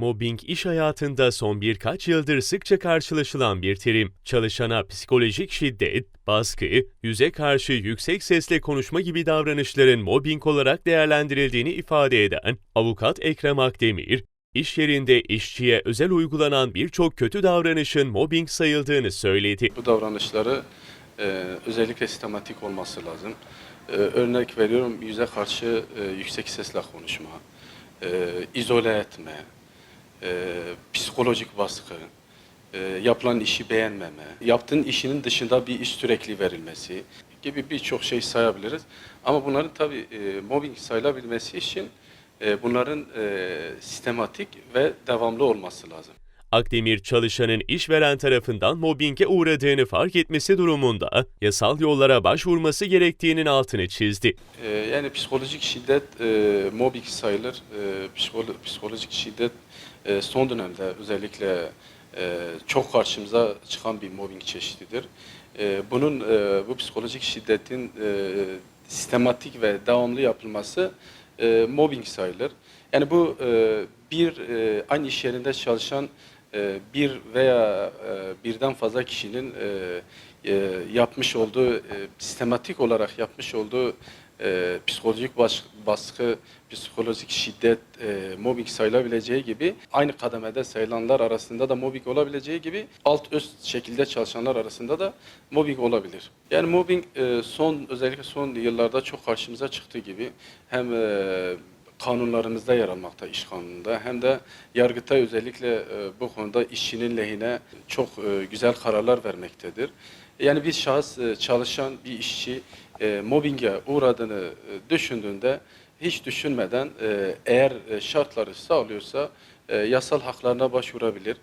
Mobbing iş hayatında son birkaç yıldır sıkça karşılaşılan bir terim. Çalışana psikolojik şiddet, baskı, yüze karşı yüksek sesle konuşma gibi davranışların mobbing olarak değerlendirildiğini ifade eden avukat Ekrem Akdemir, iş yerinde işçiye özel uygulanan birçok kötü davranışın mobbing sayıldığını söyledi. Bu davranışları e, özellikle sistematik olması lazım. E, örnek veriyorum yüze karşı e, yüksek sesle konuşma, e, izole etme, e, psikolojik baskı, e, yapılan işi beğenmeme, yaptığın işinin dışında bir iş sürekli verilmesi gibi birçok şey sayabiliriz. Ama bunların tabii e, mobbing sayılabilmesi için e, bunların e, sistematik ve devamlı olması lazım. Akdemir çalışanın işveren tarafından mobbinge uğradığını fark etmesi durumunda yasal yollara başvurması gerektiğinin altını çizdi. Ee, yani psikolojik şiddet e, mobbing sayılır. E, psikolo- psikolojik şiddet e, son dönemde özellikle e, çok karşımıza çıkan bir mobbing çeşididir. E, bunun bu psikolojik şiddetin sistematik ve devamlı yapılması e, mobbing sayılır. Yani bu bir aynı iş yerinde çalışan bir veya e, birden fazla kişinin e, e, yapmış olduğu, e, sistematik olarak yapmış olduğu e, psikolojik baskı, psikolojik şiddet, e, mobbing sayılabileceği gibi aynı kademede sayılanlar arasında da mobbing olabileceği gibi alt üst şekilde çalışanlar arasında da mobbing olabilir. Yani mobbing e, son özellikle son yıllarda çok karşımıza çıktığı gibi hem e, kanunlarımızda yer almakta iş kanununda hem de yargıta özellikle e, bu konuda işçinin lehine çok e, güzel kararlar vermektedir. Yani bir şahıs e, çalışan bir işçi e, mobbinge uğradığını düşündüğünde hiç düşünmeden eğer şartları sağlıyorsa yasal haklarına başvurabilir.